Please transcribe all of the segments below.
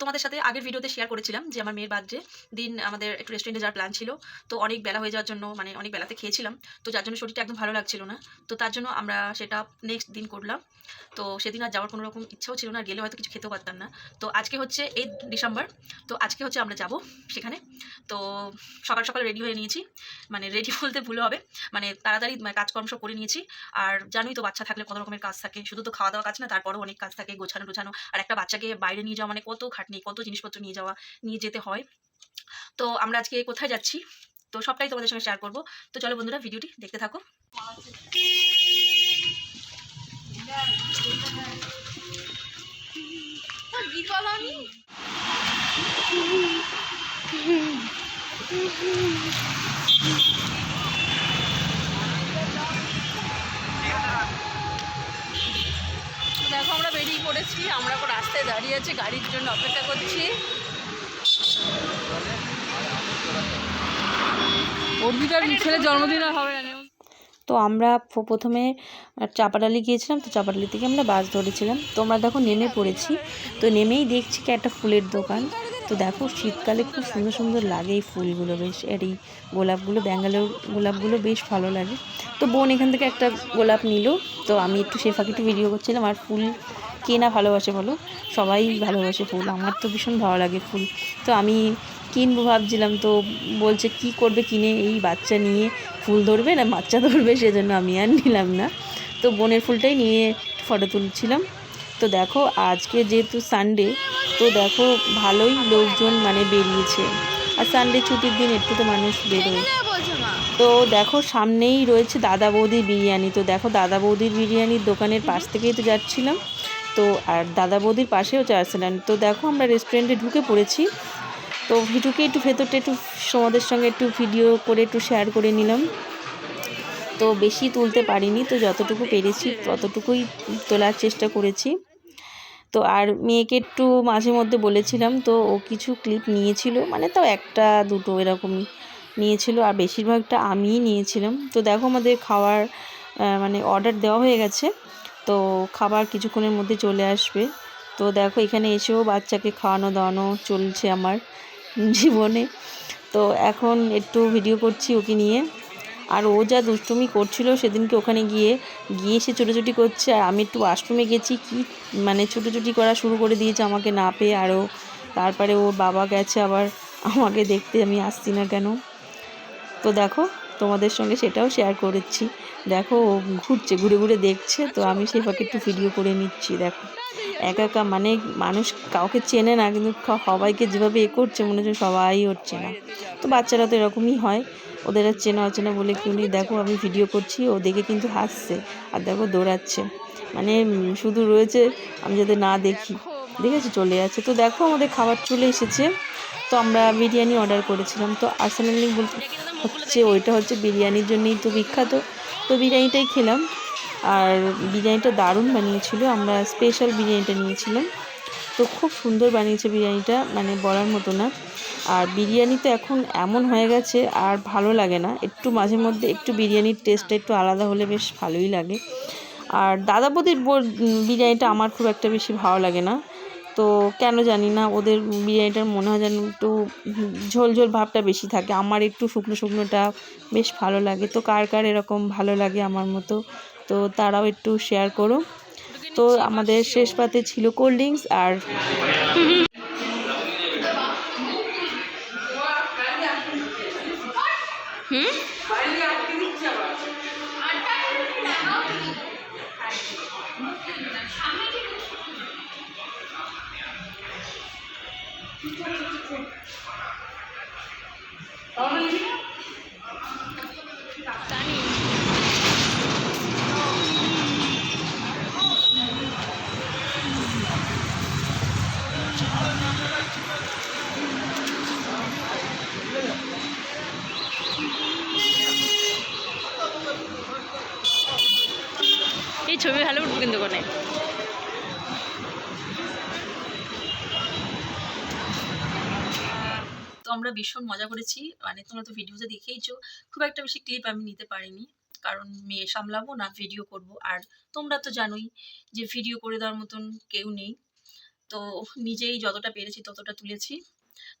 তোমাদের সাথে আগের ভিডিওতে শেয়ার করেছিলাম যে আমার মেয়ের বার্থডে দিন আমাদের একটু রেস্টুরেন্টে যাওয়ার প্ল্যান ছিল। তো অনেক বেলা হয়ে যাওয়ার জন্য মানে অনেক বেলাতে খেয়েছিলাম। তো যার জন্য শরীরটা একদম ভালো লাগছিল না। তো তার জন্য আমরা সেটা নেক্সট দিন করলাম। তো সেদিন আর যাওয়ার কোনো রকম ইচ্ছাও ছিল না, গেলে হয়তো কিছু খেতেও পারতাম না। তো আজকে হচ্ছে এই ডিসেম্বর তো আজকে হচ্ছে আমরা যাব সেখানে। তো সকাল সকাল রেডি হয়ে নিয়েছি। মানে রেডি বলতে ভুল হবে। মানে তাড়াতাড়ি মানে কাজকর্ম সব করে নিয়েছি। আর জানোই তো বাচ্চা থাকলে কত রকমের কাজ থাকে। শুধু তো খাওয়া দাওয়া কাজ না, তারপরও অনেক কাজ থাকে, গোছানো গোছানো আর একটা বাচ্চাকে বাইরে নিয়ে যাওয়া মানে কত খাটনি, কত জিনিসপত্র নিয়ে যাওয়া, নিয়ে যেতে হয়। তো আমরা আজকে কোথায় যাচ্ছি? তো সবটাই তোমাদের সঙ্গে শেয়ার করব। তো চলো বন্ধুরা, ভিডিওটি দেখতে থাকো। দেখো আমরা বেরিয়ে পড়েছি। আমরা এখন রাস্তায় দাঁড়িয়ে আছি গাড়ির জন্য অপেক্ষা করছি। অর্পিতার ছেলে জন্মদিন হবে তো আমরা প্রথমে চাপাডালি গিয়েছিলাম তো চাপাডালি থেকে আমরা বাস ধরেছিলাম। তো আমরা দেখো নেমে পড়েছি। তো নেমেই দেখছি কি একটা ফুলের দোকান। তো দেখো, শীতকালে খুব সুন্দর সুন্দর লাগে এই ফুলগুলো বেশ, আর এই গোলাপগুলো, ব্যাঙ্গালোর গোলাপগুলো বেশ ভালো লাগে। তো বোন এখান থেকে একটা গোলাপ নিল, তো আমি একটু সে ফাঁকে একটু ভিডিও করছিলাম, আর ফুল কে না ভালোবাসে বলো? সবাই ভালোবাসে ফুল, আমার তো ভীষণ ভালো লাগে ফুল। তো আমি কিনবো ভাবছিলাম, তো বলছে, কি করবে কিনে এই বাচ্চা নিয়ে ফুল ধরবে না বাচ্চা ধরবে? সেজন্য আমি আর নিলাম না। তো বোনের ফুলটাই নিয়ে ফটো তুলছিলাম। তো দেখো, আজকে যেহেতু সানডে তো দেখো ভালোই লোকজন মানে বেরিয়েছে। আর সানডে ছুটির দিন একটু তো মানুষ বেরোয়। তো দেখো সামনেই রয়েছে দাদা বৌদির বিরিয়ানি। তো দেখো দাদা বৌদির বিরিয়ানির দোকানের পাশ থেকেই তো যাচ্ছিলাম। তো আর দাদা বৌদির পাশেও চার্সেলান তো দেখো আমরা রেস্টুরেন্টে ঢুকে পড়েছি। তো ঢুকে একটু ভেতরটা একটু তোমাদের সঙ্গে একটু ভিডিও করে একটু শেয়ার করে নিলাম। তো বেশি তুলতে পারিনি তো যতটুকু পেরেছি ততটুকুই তোলার চেষ্টা করেছি। তো আর মেয়েকে একটু মাঝে মধ্যে বলেছিলাম, তো ও কিছু ক্লিপ নিয়েছিল মানে তাও একটা দুটো এরকমই নিয়েছিল আর বেশিরভাগটা আমিই নিয়েছিলাম। তো দেখো আমাদের খাওয়ার মানে অর্ডার দেওয়া হয়ে গেছে, তো খাবার কিছুক্ষণের মধ্যে চলে আসবে। তো দেখো এখানে এসেও বাচ্চাকে খাওয়ানো দাওয়ানো চলছে আমার জীবনে। তো এখন একটু ভিডিও করছি ওকে নিয়ে। আর ও যা দুষ্টুমি করছিল সেদিনকে ওখানে গিয়ে গিয়ে সে ছোটোছুটি করছে। আর আমি একটু ওয়াশরুমে গেছি, কি মানে ছোটোছুটি করা শুরু করে দিয়েছে আমাকে না পেয়ে। আরও তারপরে ওর বাবা গেছে আবার আমাকে দেখতে, আমি আসছি না কেন? তো দেখো, তোমাদের সঙ্গে সেটাও শেয়ার করেছি। দেখো, ও ঘুরছে, ঘুরে ঘুরে দেখছে। তো আমি সেই ফাঁকে একটু ভিডিও করে নিচ্ছি, দেখো। একা একা মানে মানুষ কাউকে চেনে না, কিন্তু সবাইকে যেভাবে এ করছে, মনে হচ্ছে সবাই হচ্ছে না তো বাচ্চারা তো এরকমই হয়। ওদের আর চেনা অচেনা বলে কেউ নেই দেখো আমি ভিডিও করছি, ও দেখে কিন্তু হাসছে আর দেখো দৌড়াচ্ছে। মানে শুধু রয়েছে আমি যাতে না দেখি। দেখেছি চলে যাচ্ছে। তো দেখো আমাদের খাবার চলে এসেছে। তো আমরা বিরিয়ানি অর্ডার করেছিলাম। তো আর্সেনালি বলতে হচ্ছে, ওইটা হচ্ছে বিরিয়ানির জন্যই তো বিখ্যাত। তো বিরিয়ানিটাই খেলাম। আর বিরিয়ানিটা দারুণ বানিয়েছিল। আমরা স্পেশাল বিরিয়ানিটা নিয়েছিলাম। তো খুব সুন্দর বানিয়েছে বিরিয়ানিটা। মানে বলার মতো না। আর বিরিয়ানি তো এখন এমন হয়ে গেছে আর ভালো লাগে না। একটু মাঝে মধ্যে একটু বিরিয়ানির টেস্টটা একটু আলাদা হলে বেশ ভালোই লাগে। আর দাদা বৌদির বিরিয়ানিটা আমার খুব একটা বেশি ভালো লাগে না। তো কেন জানি না, ওদের বিরিয়ানিটার মনে হয় যেন একটু ঝোল ঝোল ভাবটা বেশি থাকে। আমার একটু শুকনো শুকনোটা বেশ ভালো লাগে। তো কার কার এরকম ভালো লাগে আমার মতো, তো তারাও একটু শেয়ার করো তো আমাদের শেষ পাতে ছিল কোল্ড ড্রিঙ্কস আর এই ছবি ভালো উঠবো কিন্তু কোনে তো আমরা ভীষণ মজা করেছি। মানে তোমরা তো ভিডিওতে দেখেইছো। খুব একটা বেশি ক্লিপ আমি নিতে পারিনি। কারণ মেয়ে সামলাবো না ভিডিও করব। আর তোমরা তো জানোই যে ভিডিও করে দেওয়ার মতন কেউ নেই। তো নিজেই যতটা পেরেছি ততটা তুলেছি।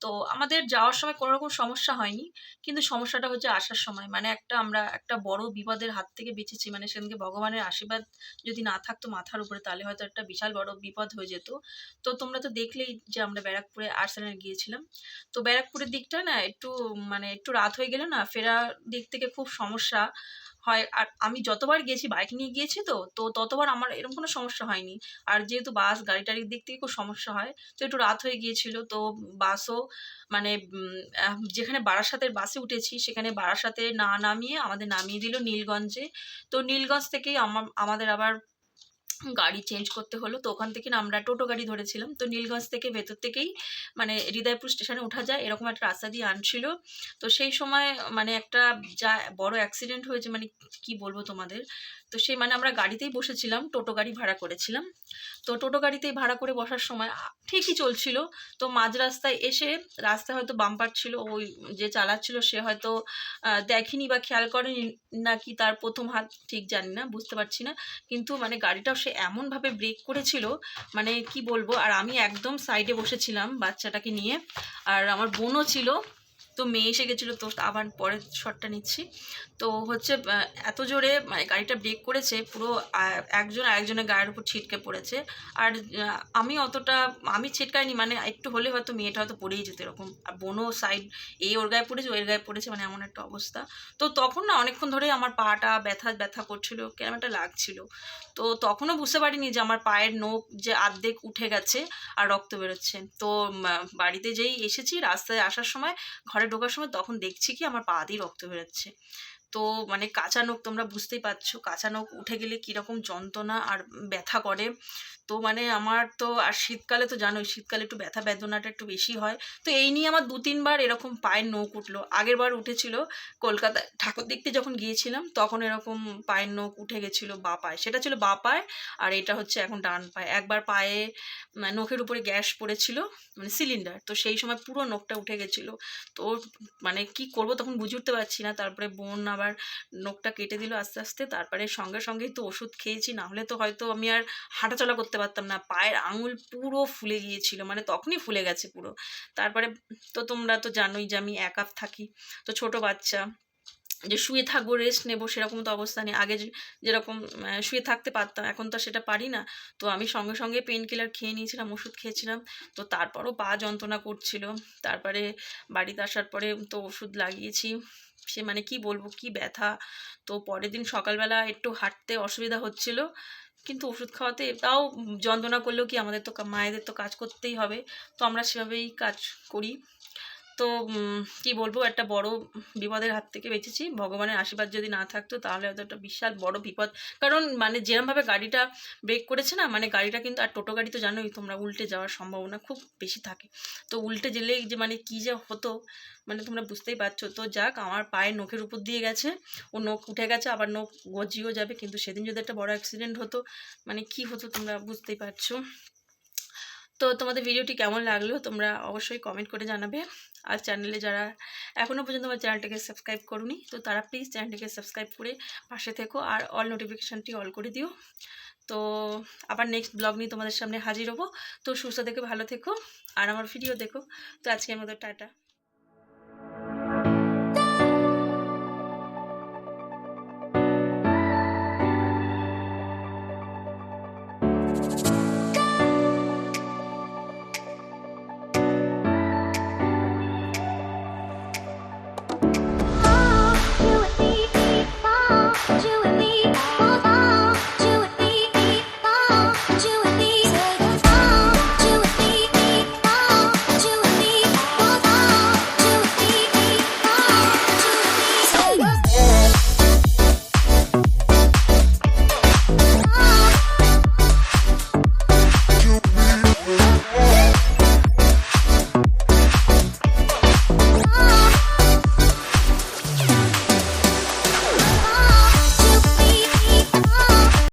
তো আমাদের যাওয়ার সময় কোনো রকম সমস্যা হয়নি। কিন্তু সমস্যাটা হচ্ছে আসার সময়। মানে একটা আমরা একটা বড় বিপদের হাত থেকে বেঁচেছি। মানে সেদিনকে ভগবানের আশীর্বাদ যদি না থাকতো মাথার উপরে, তাহলে হয়তো একটা বিশাল বড় বিপদ হয়ে যেত। তো তোমরা তো দেখলেই যে আমরা ব্যারাকপুরে আর্সেনাল গিয়েছিলাম। তো ব্যারাকপুরের দিকটা না একটু মানে একটু রাত হয়ে গেলে না, ফেরার দিক থেকে খুব সমস্যা। হয়। আর আমি যতবার গেছি বাইক নিয়ে গিয়েছি তো তো ততবার আমার এরকম কোনো সমস্যা হয়নি। আর যেহেতু বাস গাড়ি টাড়ির দিক থেকে খুব সমস্যা হয়, তো একটু রাত হয়ে গিয়েছিল। তো বাসও মানে যেখানে বারাসাতের বাসে উঠেছি, সেখানে বারাসাতে না নামিয়ে আমাদের নামিয়ে দিল নীলগঞ্জে। তো নীলগঞ্জ থেকেই আমাদের আবার গাড়ি চেঞ্জ করতে হলো। তো ওখান থেকে না আমরা টোটো গাড়ি ধরেছিলাম। তো নীলগঞ্জ থেকে ভেতর থেকেই মানে হৃদয়পুর স্টেশনে ওঠা যায়, এরকম একটা রাস্তা দিয়ে আনছিল। তো সেই সময় মানে একটা যা বড় অ্যাক্সিডেন্ট হয়েছে মানে কি বলব তোমাদের? তো সেই মানে আমরা গাড়িতেই বসেছিলাম, টোটো গাড়ি ভাড়া করেছিলাম। তো টোটো গাড়িতেই ভাড়া করে বসার সময় ঠিকই চলছিল। তো মাঝ রাস্তায় এসে রাস্তায় হয়তো বাম্পার ছিল, ওই যে চালাচ্ছিল, সে হয়তো দেখেনি বা খেয়াল করেনি নাকি তার প্রথম হাত, ঠিক জানি না, বুঝতে পারছি না। কিন্তু মানে গাড়িটাও সে এমনভাবে ব্রেক করেছিল মানে কি বলব, আর আমি একদম সাইডে বসেছিলাম বাচ্চাটাকে নিয়ে, আর আমার বোনও ছিল তো মেয়ে এসে গেছিল, তো আবার পরের শটটা নিচ্ছি। তো হচ্ছে এত জোরে মানে গাড়িটা ব্রেক করেছে, পুরো একজন আরেকজনের গায়ের উপর ছিটকে পড়েছে। আর আমি অতটা, আমি ছিটকাইনি মানে একটু হলে হয়তো মেয়েটা হয়তো পড়েই যেত এরকম। আর বোনও সাইড এই ওর গায়ে পড়েছে ওর গায়ে পড়েছে মানে এমন একটা অবস্থা। তো তখন না, অনেকক্ষণ ধরে আমার পাটা ব্যথা ব্যথা করছিল, কেমন একটা লাগছিল। তো তখনও বুঝতে পারিনি যে আমার পায়ের নখ যে আর্ধেক উঠে গেছে আর রক্ত বেরোচ্ছে। তো বাড়িতে যেই এসেছি, রাস্তায় আসার সময় ঘরে ঢোকার সময় তখন দেখছি কি আমার পা দিয়ে রক্ত বেরোচ্ছে। তো মানে কাঁচা নখ তোমরা বুঝতেই পারছ, কাঁচা নখ উঠে গেলে কীরকম যন্ত্রণা আর ব্যথা করে। তো মানে আমার তো, আর শীতকালে তো জানোই, শীতকালে একটু ব্যথা বেদনাটা একটু বেশি হয়। তো এই নিয়ে আমার দু তিনবার এরকম পায়ের নখ উঠল। আগের বার উঠেছিল কলকাতায়, ঠাকুর দেখতে যখন গিয়েছিলাম তখন এরকম পায়ের নখ উঠে গেছিল বা পায়ে। সেটা ছিল বা পায়ে আর এটা হচ্ছে এখন ডান পায়ে। একবার পায়ে মানে নখের উপরে গ্যাস পড়েছিল মানে সিলিন্ডার। তো সেই সময় পুরো নখটা উঠে গেছিল। তো মানে কি করব তখন বুঝে উঠতে পারছি না। তারপরে বোন আবার নখটা কেটে দিল আস্তে আস্তে। তারপরে সঙ্গে সঙ্গেই তো ওষুধ খেয়েছি, না হলে তো হয়তো আমি আর হাঁটাচলা করতে পারতাম না। পায়ের আঙুল পুরো ফুলে গিয়েছিল মানে তখনই ফুলে গেছে পুরো। তারপরে তো তোমরা তো জানোই যে আমি একা থাকি, তো ছোট বাচ্চা। যে শুয়ে থাকব রেস্ট নেব সেরকম তো অবস্থা নেই। আগে যেরকম শুয়ে থাকতে পারতাম, এখন তো সেটা পারি না। তো আমি সঙ্গে সঙ্গে পেন কিলার খেয়ে নিয়েছিলাম, ওষুধ খেয়েছিলাম। তো তারপরও পা যন্ত্রণা করছিল। তারপরে বাড়িতে আসার পরে তো ওষুধ লাগিয়েছি। সে মানে কি বলব, কি ব্যথা। তো পরের দিন সকালবেলা একটু হাঁটতে অসুবিধা হচ্ছিল। কিন্তু ওষুধ খাওয়াতে তাও যন্ত্রণা করলেও কি আমাদের তো মায়েদের তো কাজ করতেই হবে। তো আমরা সেভাবেই কাজ করি। তো কি বলব, একটা বড় বিপদের হাত থেকে বেঁচেছি। ভগবানের আশীর্বাদ যদি না থাকতো, তাহলে হয়তো একটা বিশাল বড় বিপদ। কারণ মানে যেরমভাবে গাড়িটা ব্রেক করেছে না মানে গাড়িটা কিন্তু, আর টোটো গাড়ি তো জানোই, তোমরা উল্টে যাওয়ার সম্ভাবনা খুব বেশি থাকে। তো উল্টে গেলেই যে মানে কী যে হতো মানে তোমরা বুঝতেই পারছ। তো যাক, আমার পায়ের নখের উপর দিয়ে গেছে। ও নখ উঠে গেছে, আবার নখ গজিয়েও যাবে। কিন্তু সেদিন যদি একটা বড় অ্যাক্সিডেন্ট হতো মানে কি হতো তোমরা বুঝতেই পারছ? তো তোমাদের ভিডিওটি কেমন লাগল তোমরা অবশ্যই কমেন্ট করে জানাবে। আর চ্যানেলে যারা এখনও পর্যন্ত আমার চ্যানেলটাকে সাবস্ক্রাইব করুনি, তো তারা প্লিজ চ্যানেলটিকে সাবস্ক্রাইব করে পাশে থেকো আর অল নোটিফিকেশানটি অল করে দিও। তো আবার নেক্সট ব্লগ নিয়ে তোমাদের সামনে হাজির হব। তো সুস্থ দেখে ভালো থেকো। আর আমার ভিডিও দেখো। তো আজকের মতো টাটা।